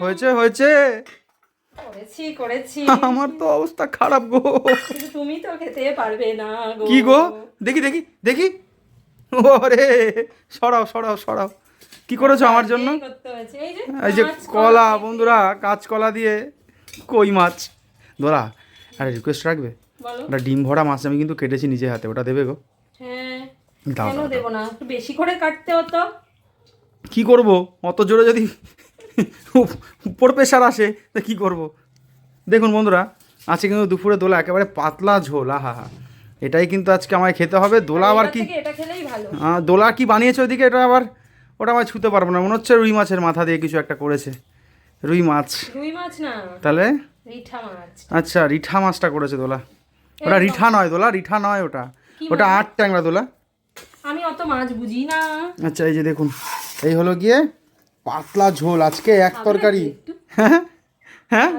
হয়েছে হয়েছে। করেছি করেছি। আমার তো অবস্থা খারাপ গো। তুমি তো খেতে পারবে না গো। কি গো? দেখি দেখি দেখি। ওরে সরাও সরাও সরাও। কি করেছ আমার জন্য? এই যে কলা বন্ধুরা কাঁচকলা দিয়ে কই মাছ? দোলা আরে রিকোয়েস্ট রাখবে? ওটা ডিম ভরা মাছ আমি কিন্তু কেটেছি নিজে হাতে ওটা দেবে গো। হ্যাঁ কেন দেবো না? একটু বেশি করে কাটতে হতো। কি করব? অত জোরে যদি উপর প্রেশার আসে তা কি করব? দেখুন বন্ধুরা আজকে কিন্তু দুপুরে দোলা একেবারে পাতলা ঝোল আহা হা। এটাই কিন্তু আজকে আমায় খেতে হবে। দোলা আবার কি? দোলা কি বানিয়েছে ওইদিকে? এটা আবার ওটা আমার ছুতে পারব না। মনে হচ্ছে রুই মাছের মাথা দিয়ে কিছু একটা করেছে। রুই মাছ। রুই মাছ না। তাহলে? রিঠা মাছ। আচ্ছা রিঠা মাছটা করেছে দোলা। ওটা রিঠা নয় দোলা রিঠা নয় ওটা। ওটা আট ট্যাংরা দোলা। আমি অত মাছ বুঝি না। আচ্ছা এই যে দেখুন। এই হলো গিয়ে পাতলা ঝোল আজকে এক তরকারি। হ্যাঁ হ্যাঁ?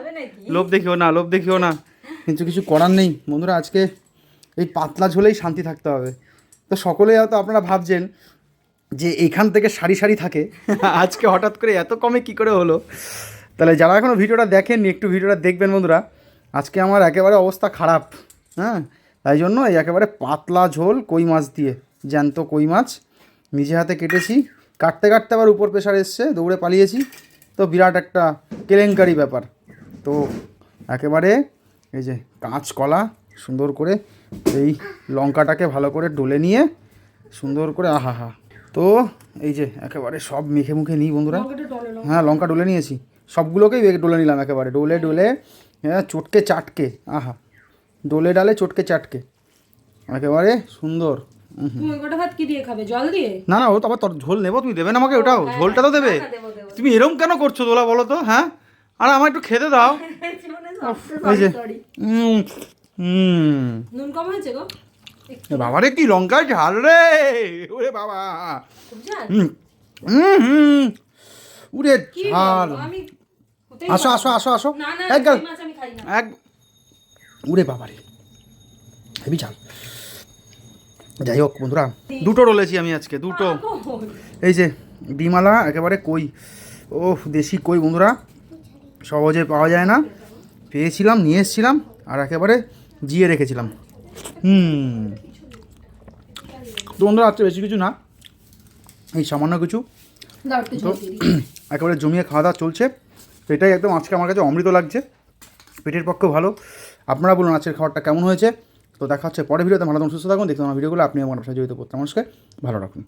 লোভ দেখিও না লোভ দেখিও না। কিন্তু কিছু করার নেই। বন্ধুরা আজকে এই পাতলা ঝোলেই শান্তি থাকতে হবে। তো সকলেই হয়তো আপনারা ভাবছেন যে এখান থেকে সারি সারি থাকে। আজকে হঠাৎ করে এত কমে কি করে হলো? তাহলে যারা এখনও ভিডিওটা দেখেননি একটু ভিডিওটা দেখবেন বন্ধুরা। আজকে আমার একেবারে অবস্থা খারাপ হ্যাঁ? তাই জন্য এই একেবারে পাতলা ঝোল কই মাছ দিয়ে। জ্যান্ত কই মাছ নিজে হাতে কেটেছি। কাটতে কাটতে আবার উপর প্রেশার এসছে দৌড়ে পালিয়েছি। তো বিরাট একটা কেলেঙ্কারি ব্যাপার। তো একেবারে এই যে কাঁচকলা সুন্দর করে এই লঙ্কাটাকে ভালো করে ডলে নিয়ে সুন্দর করে আহা হা। তো এই যে একেবারে সব মেখে মুখে নিই বন্ধুরা। হ্যাঁ লঙ্কা ডলে নিয়েছি। সবগুলোকেই বেগে ডলে নিলাম একেবারে। ডলে ডলে হ্যাঁ চটকে চাটকে আহা। ডলে ডালে চটকে চাটকে। একেবারে সুন্দর। তুমি ওই ভাত কি দিয়ে খাবে? জল দিয়ে? না না ও তো আবার তোর ঝোল নেব তুমি দেবে না আমাকে ওটাও। ঝোলটা তো দেবে। হ্যাঁ, দেবো দেবো তুমি এরম কেন করছ দোলা বলো তো হ্যাঁ? আর আমার একটু খেতে দাও। এই যে উম। নুন কম হয়েছে গো? বাবারে কি লঙ্কা ঝাল রে! ওরে বাবা। হুম। উরে ঝাল। আসো আসো আসো আসো। এক গাল। এক উরে বাবারে। হেবি ঝাল। যাই হোক বন্ধুরা দুটো রলেছি আমি আজকে দুটো। এই যে ডিমালা একেবারে কই। ও দেশি কই বন্ধুরা। সহজে পাওয়া যায় না। পেয়েছিলাম নিয়ে এসেছিলাম আর একেবারে জিয়ে রেখেছিলাম। হুম। তো বন্ধুরা আজকে বেশি কিছু না। এই সামান্য কিছু। দিই। একেবারে জমিয়ে খাওয়া দাওয়া চলছে। তো এটাই একদম আজকে আমার কাছে অমৃত লাগছে। পেটের পক্ষে ভালো। আপনারা বলুন আজকের খাবারটা কেমন হয়েছে? তো দেখা হচ্ছে পরে ভিডিওতে। ভালো থাকুন, সুস্থ থাকুন। দেখুন আমার ভিডিওগুলো। আপনি আমার সাথে জড়িত করতে মানুষকে ভালো রাখুন।